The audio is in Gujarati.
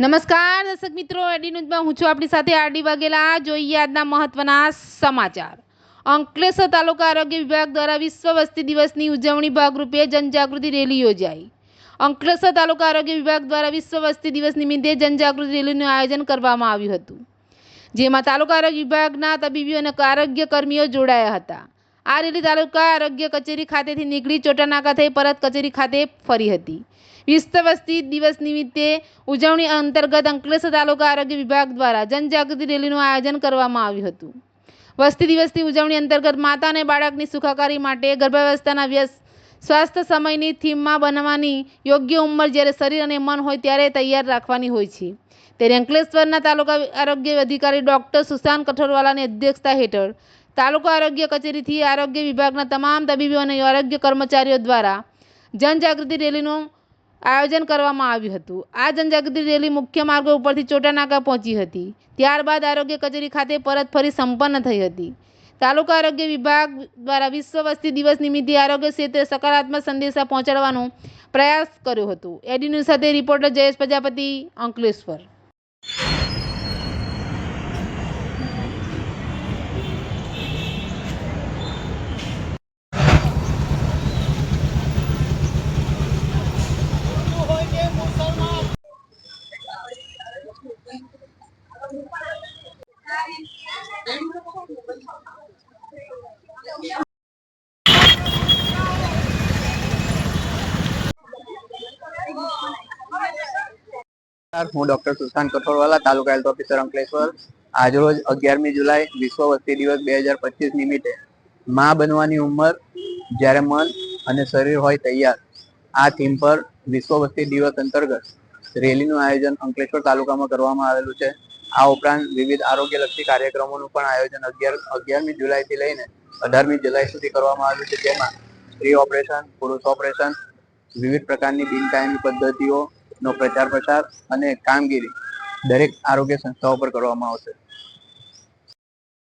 નમસ્કાર દર્શક મિત્રો એડી ન્યૂઝમાં હું છું આપણી સાથે આરડી વાઘેલા. જોઈએ આજના મહત્વના સમાચાર. અંકલેશ્વર તાલુકા આરોગ્ય વિભાગ દ્વારા વિશ્વ વસ્તી દિવસની ઉજવણી ભાગરૂપે જનજાગૃતિ રેલી યોજાઈ. અંકલેશ્વર તાલુકા આરોગ્ય વિભાગ દ્વારા વિશ્વ વસ્તી દિવસ નિમિત્તે જનજાગૃતિ રેલીનું આયોજન કરવામાં આવ્યું હતું, જેમાં તાલુકા આરોગ્ય વિભાગના તબીબીઓ અને આરોગ્ય કર્મીઓ જોડાયા હતા. આ રેલી તાલુકા આરોગ્ય કચેરી ખાતેથી નીકળી ચોટાનાકા થઈ પરત કચેરી ખાતે ફરી હતી. વિસ્તવસ્તી દિવસ નિમિત્તે ઉજવણી અંતર્ગત અંકલેશ્વર તાલુકા આરોગ્ય વિભાગ દ્વારા જનજાગૃતિ રેલીનું આયોજન કરવામાં આવ્યું હતું. વસ્તી દિવસની ઉજવણી અંતર્ગત માતા અને બાળકની સુખાકારી માટે ગર્ભાવસ્થાના વ્યસ્ત સ્વાસ્થ્ય સમયની થીમમાં બનવાની યોગ્ય ઉંમર જ્યારે શરીર અને મન હોય ત્યારે તૈયાર રાખવાની હોય છે. ત્યારે અંકલેશ્વરના તાલુકા આરોગ્ય અધિકારી ડૉક્ટર સુશાંત કઠોરવાલાની અધ્યક્ષતા હેઠળ તાલુકા આરોગ્ય કચેરીથી આરોગ્ય વિભાગના તમામ તબીબો અને આરોગ્ય કર્મચારીઓ દ્વારા જનજાગૃતિ રેલીનું આયોજન કરવામાં આવ્યું હતું. આ જનજાગૃતિ રેલી મુખ્ય માર્ગો ઉપરથી ચોટાનાકા પહોંચી હતી. ત્યારબાદ આરોગ્ય કચેરી ખાતે પરત ફરી સંપન્ન થઈ હતી. તાલુકા આરોગ્ય વિભાગ દ્વારા વિશ્વ વસ્તી દિવસ નિમિત્તે આરોગ્ય ક્ષેત્રે સકારાત્મક સંદેશા પહોંચાડવાનો પ્રયાસ કર્યો હતો. એડી ન્યૂઝ સાથે રિપોર્ટર જયેશ પ્રજાપતિ અંકલેશ્વર. હું doctor Sushant Kathorwala taluka health officer Ankleshwar. આજરોજ અગિયારમી જુલાઈ વિશ્વ વસ્તી દિવસ બે હજાર પચીસ નિમિત્તે માં બનવાની ઉંમર જ્યારે મન અને શરીર હોય તૈયાર. આ થીમ પર વિશ્વ વસ્તી દિવસ અંતર્ગત રેલીનું આયોજન અંકલેશ્વર તાલુકામાં કરવામાં આવેલું છે. આ ઉપરાંત વિવિધ આરોગ્યલક્ષી કાર્યક્રમોનું પણ આયોજન અગિયાર, અગિયારમી જુલાઈથી લઈને અઢારમી જુલાઈ સુધી કરવામાં આવ્યું છે. જેમાં સ્ત્રી ઓપરેશન, પુરુષ ઓપરેશન, વિવિધ પ્રકારની બિનકાયમી પદ્ધતિઓ નો પ્રચાર પ્રસાર અને કામગીરી દરેક આરોગ્ય સંસ્થાઓ પર કરવામાં આવશે.